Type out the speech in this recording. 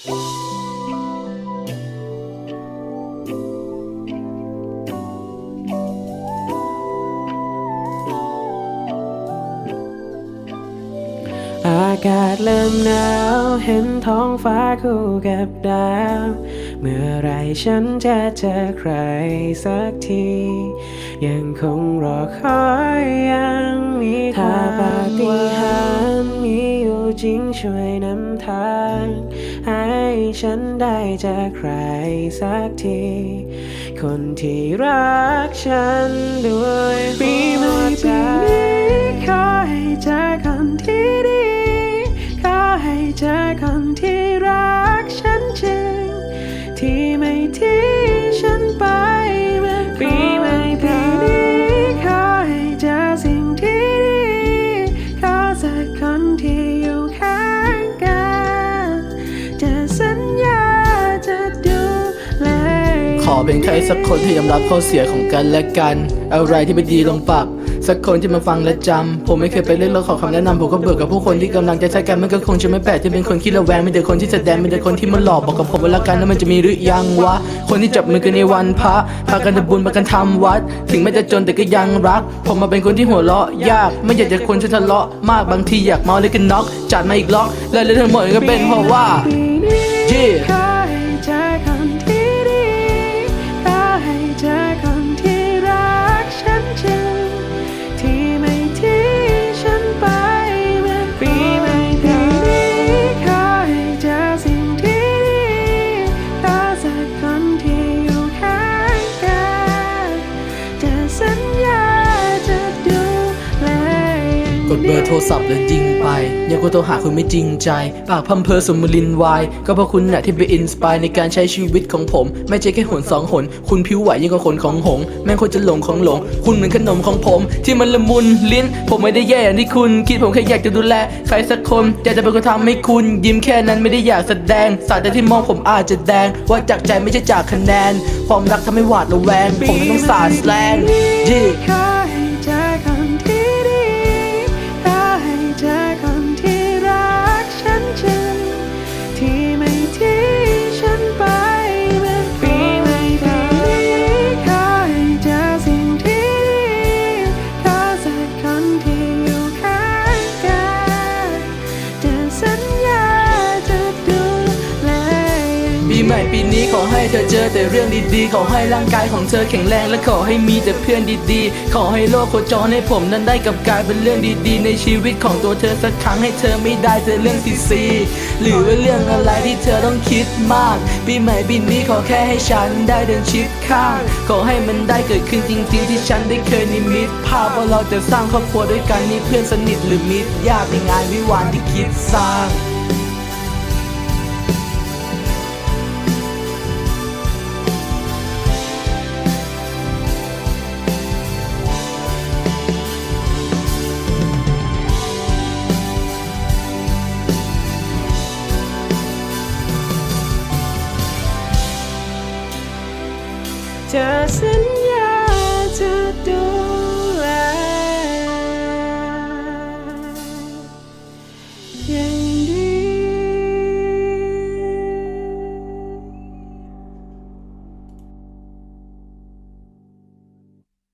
อากาศเริ่มหนาว เห็นท้องฟ้าคู่กับดาว เมื่อไรฉันจะเจอใครสักที ยังคงรอคอยยังมีถ้าปาฏิหาริย์มี จริงช่วยนำทาง ให้ฉันได้เจอใครสักที คนที่รักฉันด้วยปีใหม่ปีนี้ขอให้เจอคนที่ดี ขอให้เจอคนที่ เป็นใครสักคนที่ยอมรับข้อเสียของกันและกัน อะไรที่ไม่ดีลงปรับ สักคนที่มาฟังและจำ ผมไม่เคยไปเล่นรถขอคำแนะนำผมก็เบื่อกับผู้คนที่กำลังจะใช้กันมันก็คงจะไม่แปลกที่เป็นคนขี้ระแวงมีแต่คนที่แสดงมีแต่คนที่มาหลอกบอกกับผมว่าละกันแล้วมันจะมีหรือยังวะ คนที่จับมือกันในวันพระพากันทำบุญพากันทำวัด ถึงแม้จะจนแต่ก็ยังรัก ผมมาเป็นคนที่หัวเราะยาก ไม่อยากจะคนจะทะเลาะมากบางทีอยากเมาเลยกันน็อกจัดมาอีกล็อกและเรื่องทั้งหมดก็เป็นเพราะว่า Yeah กดเบอร์โทรศัพท์แล้วยิงไป ยังกดโทรหาคุณไม่จริงใจ ปากพัมเพอสมลินวาย ก็เพราะคุณน่ะที่ไปอินสปายในการใช้ชีวิตของผม ไม่ใช่แค่หนสองหน คุณผิวไหวยิ่งกว่าขนของหง แม่งคนจะหลงของหลง คุณเหมือนขนมของผม ที่มันละมุนลิ้น ผมไม่ได้แย่อย่างที่คุณ คิดผมแค่อยากจะดูแล ใครสักคนอยากจะเป็นคนทำให้คุณ ยิ้มแค่นั้นไม่ได้อยากแสดงสายต่ที่มองผมอาจจะแดง ว่าจากใจไม่ใช่จากคะแนน ความรักทำให้หวาดระแวง ผมต้องสาดแสลงยี่ ใหม่ปีนี้ขอให้เธอเจอแต่เรื่องดีๆ ขอให้ร่างกายของเธอแข็งแรงและขอให้มีแต่เพื่อนดีๆ ขอให้โลกโคจรให้ผมนั้นได้กับกายเป็นเรื่องดีๆ ในชีวิตของตัวเธอสักครั้งให้เธอไม่ได้เจอเรื่องซีซีหรือว่าเรื่องอะไรที่เธอต้องคิดมาก ปีใหม่ปีนี้ขอแค่ให้ฉันได้เดินชิดข้างขอให้มันได้เกิดขึ้นจริงๆ ที่ฉันได้เคยนิมิตภาพว่าเราจะสร้างครอบครัวด้วยกันนี่เพื่อนสนิทหรือมิตรญาติในงานวิวาห์ที่คิดสร้าง 这深夜，这ญ